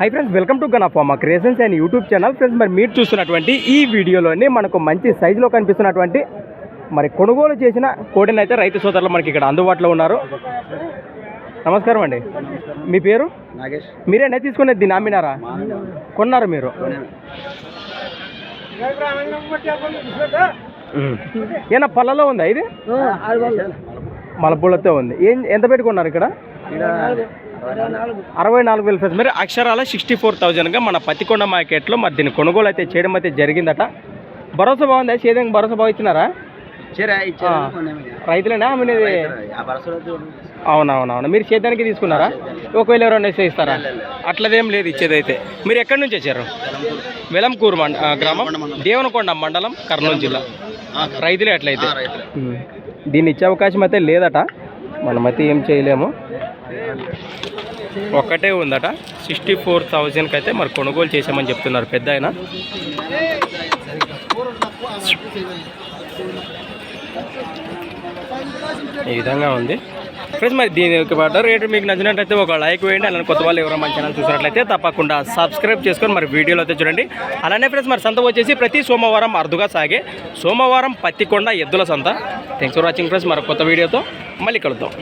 High friends welcome to గనాఫామా creations and YouTube channel friends మరి మీరు చూస్తున్నటువంటి ఈ వీడియోలోని మనకు మంచి సైజులో కనిపిస్తున్నటువంటి మరి కొనుగోలు చేసిన కోడిని అయితే రైతు సోదరులు మనకి ఇక్కడ అందుబాటులో ఉన్నారు. నమస్కారం అండి. మీ పేరు? నాగేష్. మీరేనా తీసుకునేది దీన్ని అమ్మినారా కొన్నారు మీరు. ఏనా పళ్ళలో ఉందా ఇది? మలపూలతో ఉంది. ఏం ఎంత పెట్టుకున్నారు ఇక్కడ? అరవై నాలుగు వేల ఫ్రెండ్స్ మరి అక్షరాల సిక్స్టీ ఫోర్ థౌజండ్గా మన పత్తికొండ మార్కెట్లో మరి దీన్ని కొనుగోలు అయితే చేయడం అయితే జరిగిందట. భరోసా బాగుందా? సేదంగా భరోసా బాగా ఇచ్చినారా. రైతులేనా? భరోసాలో అవునవునవును. మీరు సేద్యానికి తీసుకున్నారా? ఒకవేళ ఎవరైనా ఇస్తే ఇస్తారా? అట్లదేం లేదు ఇచ్చేదైతే. మీరు ఎక్కడి నుంచి వచ్చారు? వెలంకూరు. మండ గ్రామం? దేవనకొండ మండలం కర్నూలు జిల్లా. రైతులే అట్లయితే. దీన్ని ఇచ్చే అవకాశం అయితే లేదట. మనమైతే ఏం చేయలేము. ఒకటే ఉందట. సిక్స్టీ ఫోర్ థౌజండ్కి అయితే మరి కొనుగోలు చేసామని చెప్తున్నారు పెద్ద ఆయన. ఈ విధంగా ఉంది. ఫ్రెండ్స్ మరి దీని యొక్క పాటు రేటు మీకు నచ్చినట్లయితే ఒక లైక్ వేయండి. అలానే కొత్త వాళ్ళు ఎవరైనా మన ఛానల్ చూసినట్లయితే తప్పకుండా సబ్స్క్రైబ్ చేసుకొని మరి వీడియోలో అయితే చూడండి. అలానే ఫ్రెండ్స్ మరి సంత వచ్చేసి ప్రతి సోమవారం అరుదుగా సాగే సోమవారం పత్తికొండ ఎద్దుల సంత. థ్యాంక్స్ ఫర్ వాచింగ్ ఫ్రెండ్స్ మరి కొత్త వీడియోతో మళ్ళీ కలుద్దాం.